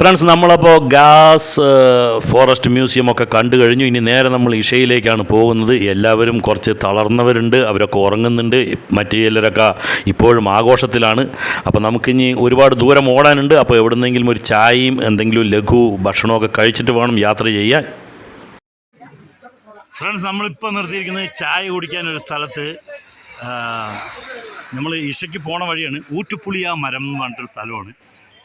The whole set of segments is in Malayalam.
ഫ്രണ്ട്സ് നമ്മളപ്പോൾ ഗ്യാസ് ഫോറസ്റ്റ് മ്യൂസിയം ഒക്കെ കണ്ടു കഴിഞ്ഞു. ഇനി നേരെ നമ്മൾ ഇഷയിലേക്കാണ് പോകുന്നത്. എല്ലാവരും കുറച്ച് തളർന്നവരുണ്ട് അവരൊക്കെ ഉറങ്ങുന്നുണ്ട്. മറ്റു ചിലരൊക്കെ ഇപ്പോഴും ആഘോഷത്തിലാണ്. അപ്പോൾ നമുക്കിനി ഒരുപാട് ദൂരം ഓടാനുണ്ട്. അപ്പോൾ എവിടുന്നെങ്കിലും ഒരു ചായയും എന്തെങ്കിലും ലഘു ഭക്ഷണമൊക്കെ കഴിച്ചിട്ട് വേണം യാത്ര ചെയ്യാൻ. ഫ്രണ്ട്സ് നമ്മളിപ്പോൾ നിർത്തിയിരിക്കുന്നത് ചായ കുടിക്കാൻ ഒരു സ്ഥലത്ത് നമ്മൾ ഇഷയ്ക്ക് പോണ വഴിയാണ്. ഊറ്റുപുളിയ മരം എന്ന് പറഞ്ഞിട്ടൊരു സ്ഥലമാണ്.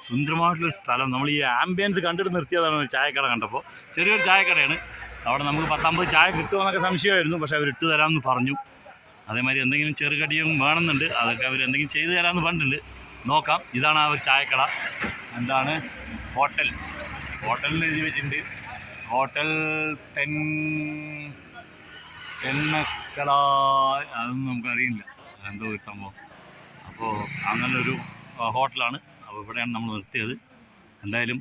സുന്ദരമായിട്ടുള്ളൊരു സ്ഥലം. നമ്മൾ ഈ ആംബിയൻസ് കണ്ടിട്ട് നിർത്തിയതാണ് ചായക്കട കണ്ടപ്പോൾ. ചെറിയൊരു ചായക്കടയാണ്. അവിടെ നമുക്ക് പത്തമ്പത് ചായ കിട്ടുമെന്നൊക്കെ സംശയമായിരുന്നു. പക്ഷേ അവർ ഇട്ട് തരാമെന്ന് പറഞ്ഞു. അതേമാതിരി എന്തെങ്കിലും ചെറുകടിയും വേണമെന്നുണ്ട്. അതൊക്കെ അവർ എന്തെങ്കിലും ചെയ്തു തരാമെന്ന് പറഞ്ഞിട്ടുണ്ട്. നോക്കാം. ഇതാണ് ആ ഒരു ചായക്കട. എന്താണ്? ഹോട്ടൽ. ഹോട്ടലിൽ എഴുതി വെച്ചിട്ടുണ്ട്. ഹോട്ടൽ തെൻ തെന്നക്കട. അതൊന്നും നമുക്കറിയില്ല. എന്തോ ഒരു സംഭവം. അപ്പോൾ അങ്ങനൊരു ഹോട്ടലാണ്. ഇവിടെയാണ് നമ്മൾ നിർത്തിയത്. എന്തായാലും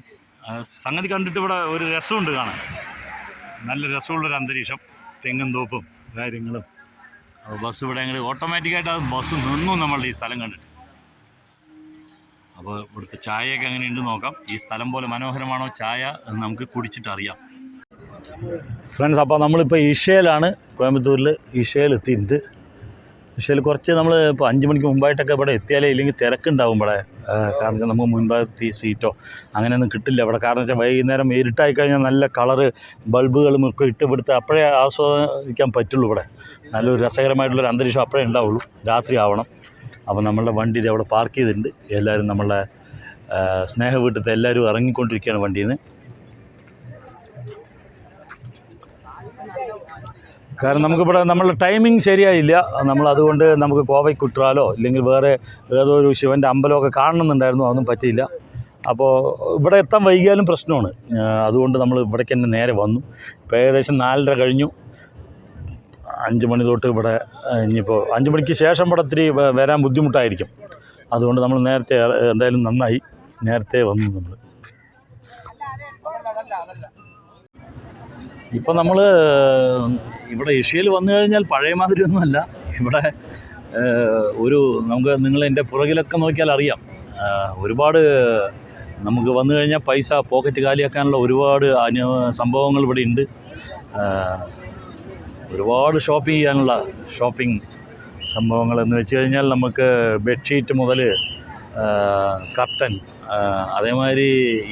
സംഗതി കണ്ടിട്ട് ഇവിടെ ഒരു രസമുണ്ട് കാണാൻ. നല്ല രസമുള്ളൊരു അന്തരീക്ഷം. തെങ്ങും തോപ്പും കാര്യങ്ങളും. ബസ് ഇവിടെ അങ്ങനെ ഓട്ടോമാറ്റിക്കായിട്ട് ബസ് നിന്നു നമ്മളുടെ ഈ സ്ഥലം കണ്ടിട്ട്. അപ്പോൾ ഇവിടുത്തെ ചായയൊക്കെ അങ്ങനെ ഉണ്ട് നോക്കാം. ഈ സ്ഥലം പോലെ മനോഹരമാണോ ചായ എന്ന് നമുക്ക് കുടിച്ചിട്ട് അറിയാം. ഫ്രണ്ട്സ് അപ്പോൾ നമ്മളിപ്പോൾ ഇഷയിലാണ് കോയമ്പത്തൂരിൽ ഇഷയിൽ എത്തിയിട്ടുണ്ട് ഇഷയിൽ കുറച്ച് നമ്മൾ ഇപ്പോൾ അഞ്ച് മണിക്ക് മുമ്പായിട്ടൊക്കെ ഇവിടെ എത്തിയാലേ ഇല്ലെങ്കിൽ തിരക്കുണ്ടാവും ഇവിടെ. കാരണം നമുക്ക് മുൻഭാഗത്ത് സീറ്റോ അങ്ങനെയൊന്നും കിട്ടില്ല. ഇവിടെ കാരണം വെച്ചാൽ വൈകുന്നേരം ഇരുട്ടായി കഴിഞ്ഞാൽ നല്ല കളറ് ബൾബുകളും ഒക്കെ ഇട്ട് ഇവിടുത്തെ അപ്പോഴേ ആസ്വദിക്കാൻ പറ്റുള്ളൂ ഇവിടെ. നല്ലൊരു രസകരമായിട്ടുള്ളൊരു അന്തരീക്ഷം അപ്പോഴേ ഉണ്ടാവുള്ളൂ. രാത്രി ആവണം. അപ്പോൾ നമ്മളുടെ വണ്ടി ഇത് അവിടെ പാർക്ക് ചെയ്തിട്ടുണ്ട്. എല്ലാവരും നമ്മളെ സ്നേഹവീട്ടത്തെ സ്നേഹ വീട്ടിലത്തെ എല്ലാവരും ഇറങ്ങിക്കൊണ്ടിരിക്കുകയാണ് വണ്ടിയിൽ നിന്ന് കാരണം നമുക്കിവിടെ നമ്മളുടെ ടൈമിംഗ് ശരിയായില്ല. നമ്മൾ അതുകൊണ്ട് നമുക്ക് കോവയ്ക്ക് കുട്രാലോ ഇല്ലെങ്കിൽ വേറെ ഏതോ ഒരു ശിവന്റെ അമ്പലമൊക്കെ കാണണമെന്നുണ്ടായിരുന്നു അതൊന്നും പറ്റിയില്ല. അപ്പോൾ ഇവിടെ എത്താൻ വൈകിയാലും പ്രശ്നമാണ്. അതുകൊണ്ട് നമ്മൾ ഇവിടേക്ക് തന്നെ നേരെ വന്നു. ഇപ്പോൾ ഏകദേശം നാലര കഴിഞ്ഞു. അഞ്ച് മണി തൊട്ട് ഇവിടെ ഇനിയിപ്പോൾ അഞ്ച് മണിക്ക് ശേഷം ഇവിടെ ഇത്തിരി വരാൻ ബുദ്ധിമുട്ടായിരിക്കും. അതുകൊണ്ട് നമ്മൾ നേരത്തെ എന്തായാലും നന്നായി. നേരത്തെ വന്നു നമ്മൾ. ഇപ്പം നമ്മൾ ഇവിടെ ഏഷ്യയിൽ വന്നു കഴിഞ്ഞാൽ പഴയ മാതിരി ഒന്നുമല്ല. ഇവിടെ ഒരു നമുക്ക് നിങ്ങൾ എന്റെ പുറകിലൊക്കെ നോക്കിയാൽ അറിയാം. ഒരുപാട് നമുക്ക് വന്നു കഴിഞ്ഞാൽ പൈസ പോക്കറ്റ് കാലിയാക്കാനുള്ള ഒരുപാട് അനു സംഭവങ്ങൾ ഇവിടെ ഉണ്ട്. ഒരുപാട് ഷോപ്പിംഗ് ചെയ്യാനുള്ള ഷോപ്പിംഗ് സംഭവങ്ങൾ എന്ന് വെച്ച് കഴിഞ്ഞാൽ നമുക്ക് ബെഡ്ഷീറ്റ് മുതൽ കർട്ടൻ അതേമാതിരി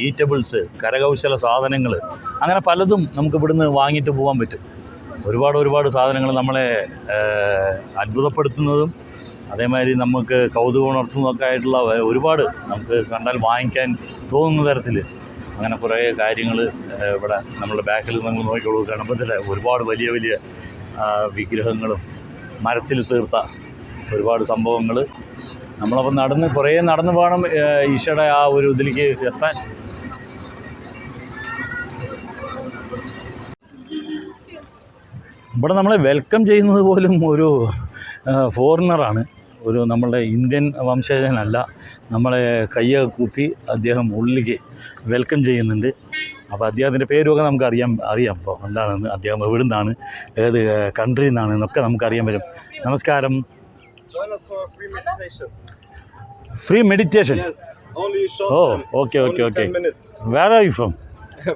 ഈറ്റബിൾസ് കരകൗശല സാധനങ്ങൾ അങ്ങനെ പലതും നമുക്ക് ഇവിടുന്ന് വാങ്ങിയിട്ട് പോകാൻ പറ്റും. ഒരുപാട് ഒരുപാട് സാധനങ്ങൾ നമ്മളെ അത്ഭുതപ്പെടുത്തുന്നതും അതേമാതിരി നമുക്ക് കൗതുകം ഉണർത്തുന്നതൊക്കെ ആയിട്ടുള്ള ഒരുപാട് നമുക്ക് കണ്ടാൽ വാങ്ങിക്കാൻ തോന്നുന്ന തരത്തിൽ അങ്ങനെ കുറേ കാര്യങ്ങൾ ഇവിടെ നമ്മുടെ ബാക്കിൽ നമ്മൾ നോക്കിക്കോളൂ. ഗണപതിയുടെ ഒരുപാട് വലിയ വലിയ വിഗ്രഹങ്ങളും മരത്തിൽ തീർത്ത ഒരുപാട് സംഭവങ്ങൾ നമ്മളപ്പോൾ നടന്ന് കുറേ നടന്ന് വേണം ഈശോയുടെ ആ ഒരു ഇതിലേക്ക് എത്താൻ ഇവിടെ നമ്മളെ വെൽക്കം ചെയ്യുന്നത് പോലും ഒരു ഫോറിനറാണ് ഒരു നമ്മളുടെ ഇന്ത്യൻ വംശജനല്ല നമ്മളെ കയ്യ കൂപ്പി അദ്ദേഹം ഉള്ളിലേക്ക് വെൽക്കം ചെയ്യുന്നുണ്ട് അപ്പോൾ അദ്ദേഹത്തിന്റെ പേരുമൊക്കെ നമുക്ക് അറിയാം അറിയാം അപ്പോൾ എന്താണെന്ന് അദ്ദേഹം എവിടെ നിന്നാണ് ഏത് കൺട്രിയിൽ നിന്നാണ് എന്നൊക്കെ നമുക്ക് അറിയാൻ പറ്റും നമസ്കാരം Join us for a free meditation. Free meditation oh okay okay okay വേറെ time. okay, okay, Only okay. 10 minutes. Where are you from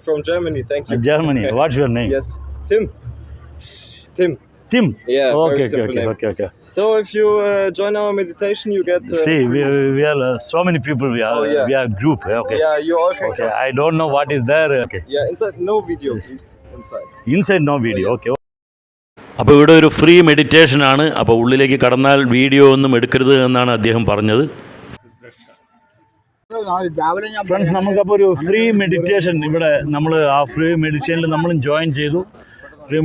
from Germany, thank you. Germany what's your name yes Tim. Tim. Tim. Yeah, Okay, very okay, okay, name. okay, okay. So if you uh, join our meditation, you get. Uh, See, we, we are uh, so many people. We are Oh, yeah. we are group. yeah, Okay. Yeah, you all can. Okay. come. I don't know what is there. Okay. Yeah, inside no video, please. Inside. Inside no video. Oh, yeah. Okay. അപ്പോൾ ഇവിടെ ഒരു ഫ്രീ മെഡിറ്റേഷൻ ആണ് അപ്പോൾ ഉള്ളിലേക്ക് കടന്നാൽ വീഡിയോ ഒന്നും എടുക്കരുത് എന്നാണ് അദ്ദേഹം പറഞ്ഞത് ഫ്രണ്ട്സ് നമുക്കപ്പോൾ ഒരു ഫ്രീ മെഡിറ്റേഷൻ ഇവിടെ നമ്മൾ ആ ഫ്രീ മെഡിറ്റേഷനിൽ നമ്മളും ജോയിൻ ചെയ്തു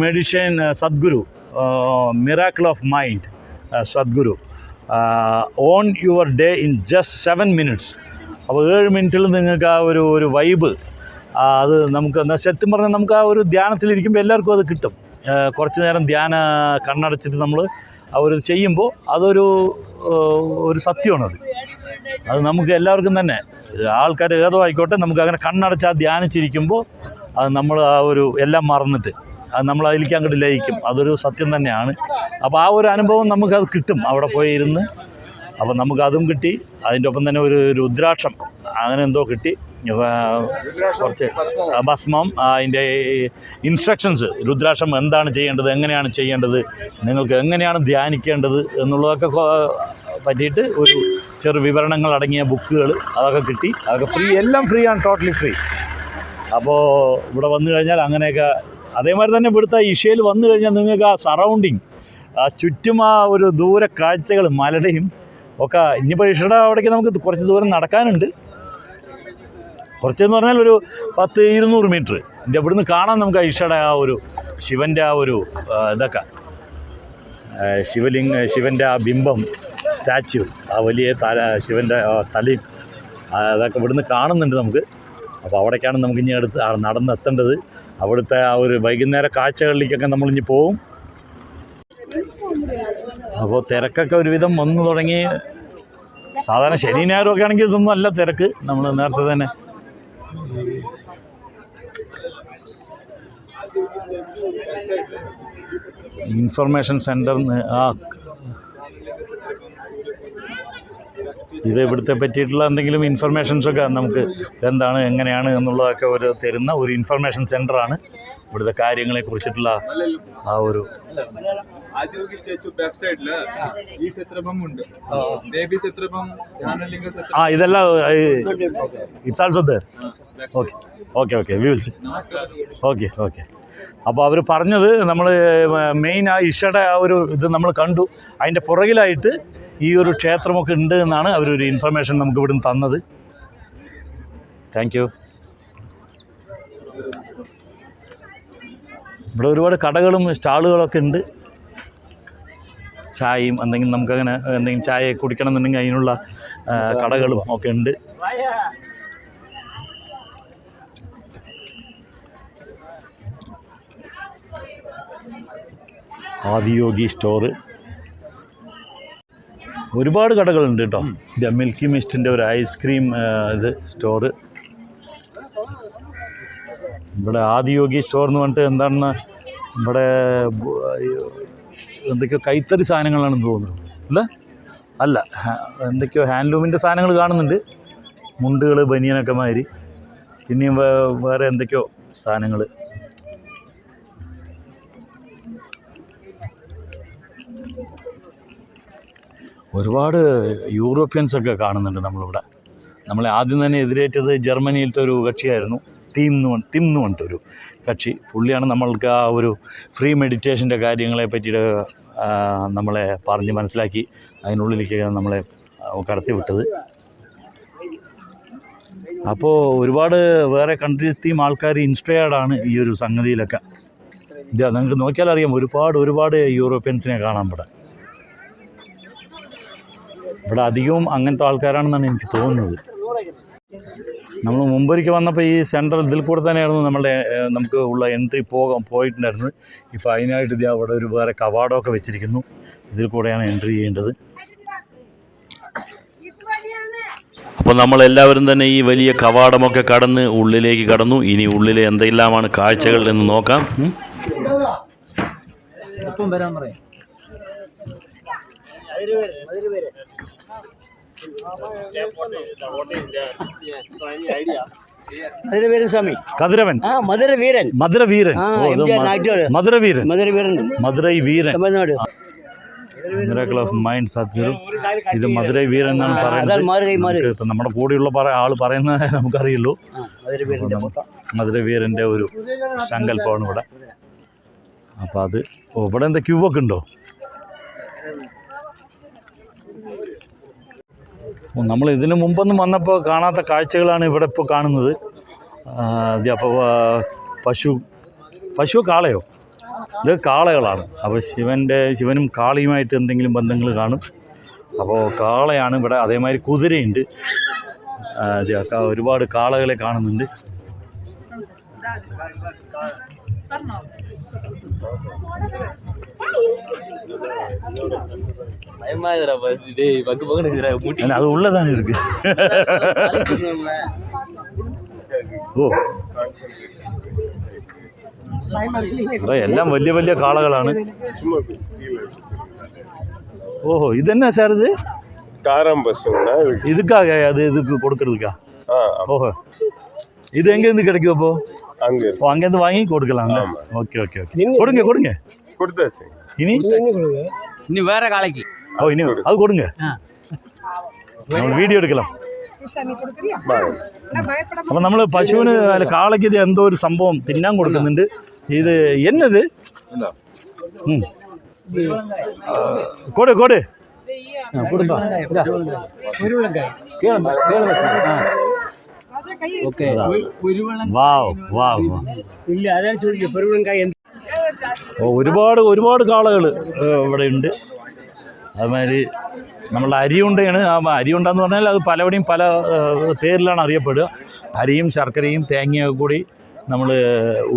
meditation Sadhguru miracle of mind Sadhguru on your day in just seven minutes അപ്പോൾ ഏഴ് മിനിറ്റിൽ നിങ്ങൾക്ക് ആ ഒരു ഒരു വൈബ് അത് നമുക്ക് എന്താ സത്യം പറഞ്ഞാൽ നമുക്ക് ആ ഒരു ധ്യാനത്തിലിരിക്കുമ്പോൾ എല്ലാവർക്കും അത് കിട്ടും. കുറച്ച് നേരം ധ്യാന കണ്ണടച്ചിട്ട് നമ്മൾ അവർ ചെയ്യുമ്പോൾ അതൊരു ഒരു സത്യമാണത് അത് നമുക്ക് എല്ലാവർക്കും തന്നെ ആൾക്കാർ ഏതോ ആയിക്കോട്ടെ നമുക്ക് അങ്ങനെ കണ്ണടച്ച് ആ ധ്യാനിച്ചിരിക്കുമ്പോൾ അത് നമ്മൾ ആ ഒരു എല്ലാം മറന്നിട്ട് അത് നമ്മൾ അതിലേക്ക് അങ്ങോട്ട് ലയിക്കും. അതൊരു സത്യം തന്നെയാണ്. അപ്പോൾ ആ ഒരു അനുഭവം നമുക്കത് കിട്ടും അവിടെ പോയി ഇരുന്ന് അപ്പോൾ നമുക്കതും കിട്ടി. അതിന്റെ ഒപ്പം തന്നെ ഒരു രുദ്രാക്ഷം അങ്ങനെ എന്തോ കിട്ടി. കുറച്ച് ഭസ്മം അതിന്റെ ഇൻസ്ട്രക്ഷൻസ് രുദ്രാക്ഷം എന്താണ് ചെയ്യേണ്ടത് എങ്ങനെയാണ് ചെയ്യേണ്ടത് നിങ്ങൾക്ക് എങ്ങനെയാണ് ധ്യാനിക്കേണ്ടത് എന്നുള്ളതൊക്കെ പറ്റിയിട്ട് ഒരു ചെറു വിവരണങ്ങൾ അടങ്ങിയ ബുക്കുകൾ അതൊക്കെ കിട്ടി. അതൊക്കെ ഫ്രീ എല്ലാം ഫ്രീ ആണ് ടോട്ടലി ഫ്രീ അപ്പോൾ ഇവിടെ വന്നു കഴിഞ്ഞാൽ അങ്ങനെയൊക്കെ അതേമാതിരി തന്നെ ഇവിടുത്തെ ഇഷയിൽ വന്നു കഴിഞ്ഞാൽ നിങ്ങൾക്ക് ആ സറൗണ്ടിങ് ആ ചുറ്റും ആ ഒരു ദൂര കാഴ്ചകൾ മലടയും ഒക്കെ ഇനിയിപ്പോൾ ഇഷയുടെ അവിടേക്ക് നമുക്ക് കുറച്ച് ദൂരം നടക്കാനുണ്ട്. കുറച്ചെന്ന് പറഞ്ഞാൽ ഒരു പത്ത് ഇരുന്നൂറ് മീറ്റർ. ഇതിന്റെ ഇവിടുന്ന് കാണാം നമുക്ക് ഇഷയുടെ ആ ഒരു ശിവന്റെ ആ ഒരു ഇതൊക്കെ. ശിവലിംഗ ശിവന്റെ ആ ബിംബം സ്റ്റാച്യു ആ വലിയ തല ശിവന്റെ തലയും അതൊക്കെ ഇവിടുന്ന് കാണുന്നുണ്ട് നമുക്ക്. അപ്പോൾ അവിടേക്കാണ് നമുക്ക് ഇനി അടുത്ത് നടന്നെത്തേണ്ടത്. അവിടുത്തെ ആ ഒരു വൈകുന്നേര കാഴ്ചകളിലേക്കൊക്കെ നമ്മളിഞ്ഞ് പോവും. അപ്പോൾ തിരക്കൊക്കെ ഒരുവിധം വന്നു തുടങ്ങി. സാധാരണ ശനി ഞായറൊക്കെ ആണെങ്കിൽ ഇതൊന്നും അല്ല തിരക്ക്. നമ്മൾ നേരത്തെ തന്നെ ഇൻഫർമേഷൻ സെന്ററിന്ന് ആ ഇത് ഇവിടുത്തെ പറ്റിയിട്ടുള്ള എന്തെങ്കിലും ഇൻഫർമേഷൻസൊക്കെ നമുക്ക് എന്താണ് എങ്ങനെയാണ് എന്നുള്ളതൊക്കെ ഒരു തരുന്ന ഒരു ഇൻഫർമേഷൻ സെന്ററാണ് ഇവിടുത്തെ കാര്യങ്ങളെ കുറിച്ചിട്ടുള്ള ആ ഒരു ബാക്ക് ഈ ഉണ്ട്. ദേവി ആ ഇതെല്ലാം it's also there okay okay okay we will okay okay അപ്പോൾ അവർ പറഞ്ഞത് നമ്മൾ മെയിൻ ആ ഇഷയുടെ ആ ഒരു ഇത് നമ്മൾ കണ്ടു. അതിന്റെ പുറകിലായിട്ട് ഈ ഒരു ക്ഷേത്രമൊക്കെ ഉണ്ട് എന്നാണ് അവരൊരു ഇൻഫർമേഷൻ നമുക്ക് ഇവിടുന്ന് തന്നത്. താങ്ക് യു ഇവിടെ ഒരുപാട് കടകളും സ്റ്റാളുകളൊക്കെ ഉണ്ട്. ചായയും എന്തെങ്കിലും നമുക്കങ്ങനെ എന്തെങ്കിലും ചായ കുടിക്കണം എന്നുണ്ടെങ്കിൽ അതിനുള്ള കടകളും ഒക്കെ ഉണ്ട്. ആദിയോഗി സ്റ്റോറ് ഒരുപാട് കടകളുണ്ട് കേട്ടോ. ഇത് മിൽക്കി മിസ്റ്റിന്റെ ഒരു ഐസ്ക്രീം ഇത് സ്റ്റോറ്. ഇവിടെ ആദിയോഗി സ്റ്റോർ എന്ന് പറഞ്ഞിട്ട് എന്താണെന്ന് ഇവിടെ എന്തൊക്കെയോ കൈത്തറി സാധനങ്ങളാണെന്ന് തോന്നുന്നു. അല്ല? അല്ല എന്തൊക്കെയോ ഹാൻഡ്ലൂമിന്റെ സാധനങ്ങൾ കാണുന്നുണ്ട്. മുണ്ടുകൾ ബനിയനൊക്കെ മാതിരി. പിന്നെയും വേറെ എന്തൊക്കെയോ സാധനങ്ങൾ ഒരുപാട് യൂറോപ്യൻസൊക്കെ കാണുന്നുണ്ട് നമ്മളിവിടെ. നമ്മളെ ആദ്യം തന്നെ എതിരേറ്റത് ജർമ്മനിയിലത്തെ ഒരു കക്ഷിയായിരുന്നു. തീം എന്ന് പറഞ്ഞ തിം എന്ന് കക്ഷി. പുള്ളിയാണ് നമ്മൾക്ക് ആ ഒരു ഫ്രീ മെഡിറ്റേഷന്റെ കാര്യങ്ങളെ പറ്റിയിട്ട് നമ്മളെ പറഞ്ഞ് മനസ്സിലാക്കി. അതിനുള്ളിലേക്ക് നമ്മളെ കടത്തി വിട്ടത് അപ്പോൾ ഒരുപാട് വേറെ കൺട്രീസെയും ആൾക്കാർ ഇൻസ്പയർഡ് ആണ് ഈ ഒരു സംഗതിയിലൊക്കെ. ഇത് നിങ്ങൾക്ക് നോക്കിയാൽ അറിയാം ഒരുപാട് ഒരുപാട് യൂറോപ്യൻസിനെ കാണാൻ ഇവിടെ. ഇവിടെ അധികവും അങ്ങനത്തെ ആൾക്കാരാണെന്നാണ് എനിക്ക് തോന്നുന്നത്. നമ്മൾ മുമ്പൊരിക്കൽ വന്നപ്പോൾ ഈ സെൻട്രൽ ഇതിൽ കൂടെ തന്നെയായിരുന്നു നമ്മളുടെ നമുക്ക് ഉള്ള എൻട്രി പോകാൻ പോയിട്ടുണ്ടായിരുന്നത്. ഇപ്പോൾ അതിനായിട്ട് ഇത് അവിടെ ഒരു വേറെ കവാടമൊക്കെ വെച്ചിരിക്കുന്നു. ഇതിൽ കൂടെയാണ് എൻട്രി ചെയ്യേണ്ടത്. അപ്പോൾ നമ്മളെല്ലാവരും തന്നെ ഈ വലിയ കവാടമൊക്കെ കടന്ന് ഉള്ളിലേക്ക് കടന്നു. ഇനി ഉള്ളിൽ എന്തെല്ലാമാണ് കാഴ്ചകൾ എന്ന് നോക്കാം. വരാൻ പറയാം. മധുര വീരൻ സ്വാമി. കതിരവൻ. ആ മധുരവീരൻ മധുരവീരൻ ആ, ഓ, ഇത് എം ജി ആർ മ- Naidu. Madhuraveeran Madhura Veeran. Tamil Nadu. Miracle of mind Sadhguru. ഇത് മധുരൈ വീരൻ എന്നാണ് പറയുന്നത്. ഇപ്പം നമ്മുടെ കൂടെയുള്ള ആൾ ആൾ പറയുന്നത് നമുക്കറിയുള്ളൂ. മധുര വീരന്റെ ഒരു സങ്കല്പമാണ് ഇവിടെ. അപ്പോൾ അത് ഇവിടെ എന്താ ക്യൂ ഒക്കെ ഉണ്ടോ? നമ്മൾ ഇതിനു മുമ്പൊന്നും വന്നപ്പോൾ കാണാത്ത കാഴ്ചകളാണ് ഇവിടെ ഇപ്പോൾ കാണുന്നത്. അപ്പോൾ പശു പശു കാളയോ? ഇത് കാളകളാണ്. അപ്പോൾ ശിവന്റെ ശിവനും കാളിയുമായിട്ട് എന്തെങ്കിലും ബന്ധങ്ങൾ കാണും. അപ്പോൾ കാളയാണ് ഇവിടെ അതേമാതിരി കുതിരയുണ്ട്. ഒരുപാട് കാളകളെ കാണുന്നുണ്ട്. அது உள்ளதான் இருக்கு. ஓ. எல்லாம் வலிய வலிய വലിയ കാളകളാണ് ഓഹോ ഇതെന്നാ സാർ ഇത് കാറാം ബസ് ഇതുക്കാ അത് ഇത് കൊടുക്കறதுக்கா ഓഹോ இது எங்க இருந்து கிடைக்கும் இப்போ? அங்க ஓ அங்க இருந்து வாங்கி கொடுக்கலாம் ஓகே ஓகே ஓகே. கொடுங்க கொடுங்க. கொடுத்தாச்சு இனி? இனி வேற காலைக்கு ஓ இனி அது கொடுங்க നമ്മൾ വീഡിയോ എടുക്കണം അപ്പം നമ്മൾ പശുവിന് അല്ല കാളയ്ക്ക് ഇത് എന്തോ ഒരു സംഭവം തിന്നാൻ കൊടുക്കുന്നുണ്ട് ഇത് എന്നത് കൊടു കൊടു കൊടുപ്പാ വാവ് വാവ് ഇല്ല അതാണ് ചോദിക്കുക പെരുവിളങ്കായ ഒരുപാട് ഒരുപാട് കാളകൾ ഇവിടെ ഉണ്ട്. അതുമാതിരി നമ്മളുടെ അരിയുണ്ടയാണ്. ആ അരി എന്ന് പറഞ്ഞാൽ അത് പലവിടെയും പല പേരിലാണ് അറിയപ്പെടുക. അരിയും ശർക്കരയും തേങ്ങയൊക്കെ കൂടി നമ്മൾ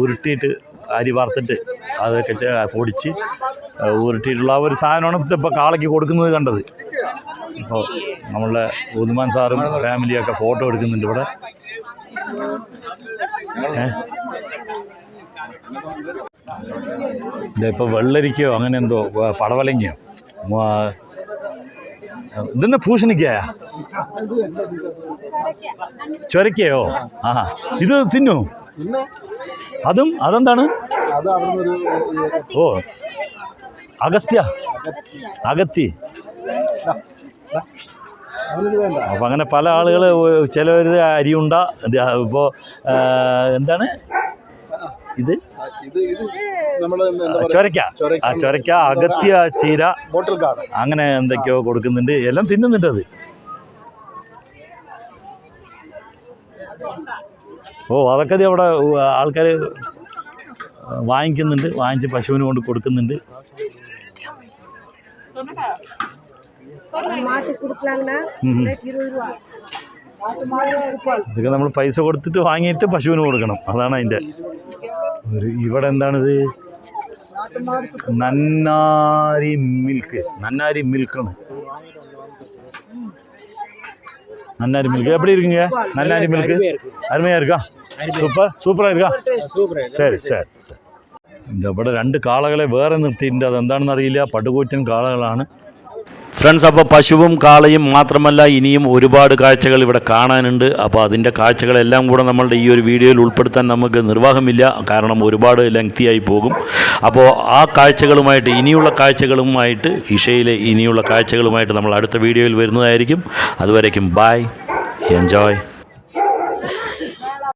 ഉരുട്ടിയിട്ട് അരി വറുത്തിട്ട് അതൊക്കെ പൊടിച്ച് ഉരുട്ടിയിട്ടുള്ള ഒരു സാധനമാണ് ഇപ്പോൾ കാളയ്ക്ക് കൊടുക്കുന്നത് കണ്ടത്. അപ്പോൾ നമ്മളുടെ ഉദുമാൻ സാറും ഫാമിലിയൊക്കെ ഫോട്ടോ എടുക്കുന്നുണ്ട് ഇവിടെ. ഏഹ് ഇതിപ്പോൾ വെള്ളരിക്കയോ അങ്ങനെ എന്തോ പടവലങ്ങിയോ? ഇതെന്നാ പൂഷണിക്കായ ചൊരക്കയോ? ആ ഇത് തിന്നു? അതും അതെന്താണ്? ഓ അഗസ്ത്യ. അഗത്തി. അപ്പം അങ്ങനെ പല ആളുകൾ ചിലവർ അരിയുണ്ട ഇപ്പോൾ എന്താണ്? ഇത്? ചൊരക്ക ആ ചൊരക്ക അകത്തിയ ചീര. അങ്ങനെ എന്തൊക്കെയോ കൊടുക്കുന്നുണ്ട്. എല്ലാം തിന്നുന്നുണ്ട് അത്. ഓ അതൊക്കെ അവിടെ ആൾക്കാർ വാങ്ങിക്കുന്നുണ്ട്. വാങ്ങിച്ച് പശുവിന് കൊണ്ട് കൊടുക്കുന്നുണ്ട്. ഇതൊക്കെ നമ്മൾ പൈസ കൊടുത്തിട്ട് വാങ്ങിയിട്ട് പശുവിന് കൊടുക്കണം. അതാണ് അതിന്റെ ഇവിടെ എന്താണിത് നന്നാരി മിൽക്ക് നന്നാരി മിൽക്കാണ് நன்னாரி மில்க் எப்படி இருக்குங்க நன்னாரி மில்க்கு அருமையாக இருக்கா സൂപ്പർ സൂപ്പറാ இருக்கா ശരി ശരി ശരി ഇത് ഇവിടെ രണ്ട് കാളകളെ വേറെ നിർത്തിയിട്ടുണ്ട് അതെന്താണെന്ന് അറിയില്ല പടുകൂറ്റൻ കാളകളാണ് ഫ്രണ്ട്സ് അപ്പോൾ പശുവും കാളയും മാത്രമല്ല ഇനിയും ഒരുപാട് കാഴ്ചകൾ ഇവിടെ കാണാനുണ്ട്. അപ്പോൾ അതിന്റെ കാഴ്ചകളെല്ലാം കൂടെ നമ്മളുടെ ഈ ഒരു വീഡിയോയിൽ ഉൾപ്പെടുത്താൻ നമുക്ക് നിർവാഹമില്ല. കാരണം ഒരുപാട് ലെങ്തിയായി പോകും. അപ്പോൾ ആ കാഴ്ചകളുമായിട്ട് ഇനിയുള്ള കാഴ്ചകളുമായിട്ട് ഇഷയിലെ ഇനിയുള്ള കാഴ്ചകളുമായിട്ട് നമ്മൾ അടുത്ത വീഡിയോയിൽ വരുന്നതായിരിക്കും. അതുവരേക്കും ബായ് എൻജോയ്